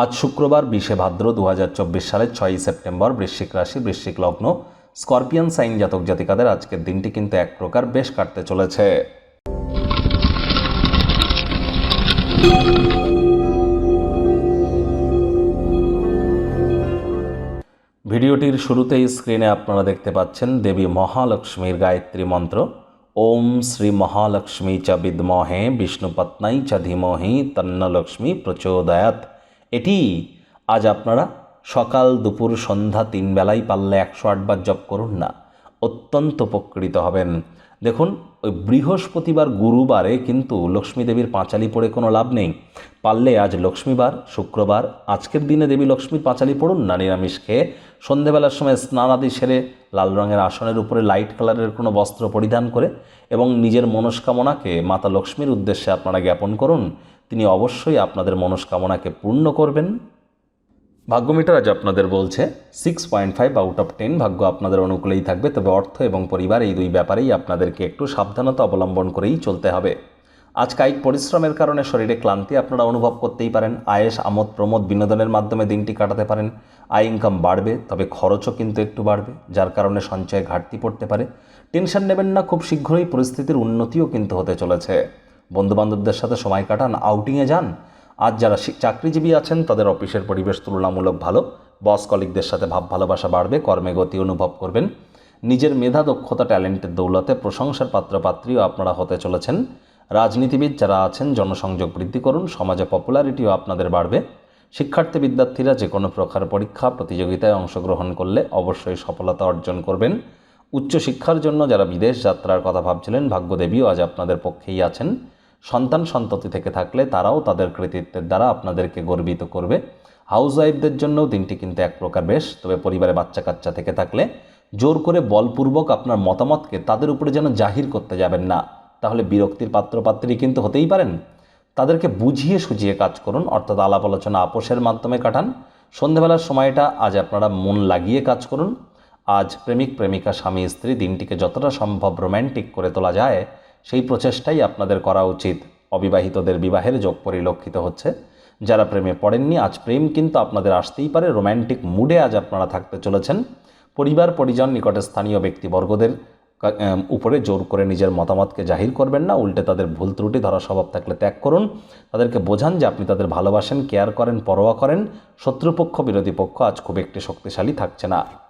আজ শুক্রবার বিশে ভাদ্র দু হাজার চব্বিশ সালের ছয়ই সেপ্টেম্বর বৃশ্চিক রাশি, বৃশ্চিক লগ্ন। স্করপিয়ান সাইন জাতক জাতিকাদের আজকের দিনটি কিন্তু এক প্রকার বেশ কাটতে চলেছে। ভিডিওটির শুরুতেই স্ক্রিনে আপনারা দেখতে পাচ্ছেন দেবী মহালক্ষ্মীর গায়ত্রী মন্ত্র। ওম শ্রী মহালক্ষ্মী চ বিদ্মহে বিষ্ণুপত্নাই চ ধীমহি তন্নলক্ষ্মী প্রচোদয়াত। এটি আজ আপনারা সকাল দুপুর সন্ধ্যা তিন বেলায় পারলে একশো আটবার জপ করুন না। অত্যন্ত উপকৃত হবেন। দেখুন, ওই বৃহস্পতিবার গুরুবারে কিন্তু লক্ষ্মী দেবীর পাঁচালি পড়ে কোনো লাভ নেই। পারলে আজ লক্ষ্মীবার, শুক্রবার, আজকের দিনে দেবী লক্ষ্মীর পাঁচালি পড়ুন না নিরামিষ খেয়ে সন্ধেবেলার সময় স্নানাদি সেরে লাল রঙের আসনের উপরে লাইট কালারের কোনো বস্ত্র পরিধান করে এবং নিজের মনস্কামনাকে মাতা লক্ষ্মীর উদ্দেশ্যে আপনারা জ্ঞাপন করুন, তিনি অবশ্যই আপনাদের মনস্কামনাকে পূর্ণ করবেন। ভাগ্যমিটার আজ আপনাদের বলছে six point five out of ten ভাগ্য আপনাদের অনুকূলেই থাকবে, তবে অর্থ এবং পরিবার এই দুই ব্যাপারেই আপনাদেরকে একটু সাবধানতা অবলম্বন করেই চলতে হবে। আজ কায়িক পরিশ্রমের কারণে শরীরে ক্লান্তি আপনারা অনুভব করতেই পারেন। আয়েস আমোদ, প্রমোদ বিনোদনের মাধ্যমে দিনটি কাটাতে পারেন। আয় ইনকাম বাড়বে, তবে খরচও কিন্তু একটু বাড়বে, যার কারণে সঞ্চয়ে ঘাটতি পড়তে পারে। টেনশন নেবেন না, খুব শীঘ্রই পরিস্থিতির উন্নতিও কিন্তু হতে চলেছে। বন্ধুবান্ধবদের সাথে সময় কাটান আউটিংয়ে যান। আজ যারা চাকরিজীবী আছেন, তাদের অফিসের পরিবেশ তুলনামূলক ভালো। বস কলিকদের সাথে ভাব ভালোবাসা বাড়বে, কর্মে গতি অনুভব করবেন। নিজের মেধা, দক্ষতা ট্যালেন্টের দৌলতে প্রশংসার পাত্রপাত্রীও আপনারা হতে চলেছেন। রাজনীতিবিদ যারা আছেন, জনসংযোগ বৃদ্ধি করুন, সমাজে পপুলারিটিও আপনাদের বাড়বে। শিক্ষার্থী বিদ্যার্থীরা যে কোনো প্রকার পরীক্ষা, প্রতিযোগিতায় অংশগ্রহণ করলে অবশ্যই সফলতা অর্জন করবেন। উচ্চশিক্ষার জন্য যারা বিদেশ যাত্রার কথা ভাবছিলেন, ভাগ্যদেবীও আজ আপনাদের পক্ষেই আছেন। সন্তান সন্ততি থেকে থাকলে তারাও তাদের কৃতিত্বের দ্বারা আপনাদেরকে গর্বিত করবে। হাউস ওয়াইফদের জন্যও দিনটি কিন্তু এক প্রকার বেশ। তবে পরিবারে বাচ্চা কাচ্চা থেকে থাকলে জোর করে বলপূর্বক আপনার মতামতকে তাদের উপরে যেন জাহির করতে যাবেন না। তাহলে বিরক্তির পাত্রপাত্রী কিন্তু হতেই পারেন। তাদেরকে বুঝিয়ে সুঝিয়ে কাজ করুন, অর্থাৎ আলাপ আলোচনা আপোষের মাধ্যমে কাটান। সন্ধেবেলার সময়টা আজ আপনারা মন লাগিয়ে কাজ করুন। আজ প্রেমিক, প্রেমিকা, স্বামী, স্ত্রী দিনটিকে যতটা সম্ভব রোম্যান্টিক করে তোলা যায়, সেই প্রচেষ্টাই আপনাদের করা উচিত। অবিবাহিতদের বিবাহের যোগ পরিলক্ষিত হচ্ছে। যারা প্রেমে পড়েননি, আজ প্রেম কিন্তু আপনাদের আসতেই পারে। রোম্যান্টিক মুডে আজ আপনারা থাকতে চলেছেন। পরিবার, পরিজন, নিকটে স্থানীয় ব্যক্তিবর্গদের উপরে জোর করে নিজের মতামতকে জাহির করবেন না, উল্টে তাদের ভুল ত্রুটি ধরা স্বভাব থাকলে ত্যাগ করুন। তাদেরকে বোঝান যে আপনি তাদের ভালোবাসেন কেয়ার করেন, পরোয়া করেন। শত্রুপক্ষ, বিরোধী পক্ষ আজ খুব একটি শক্তিশালী থাকছে না।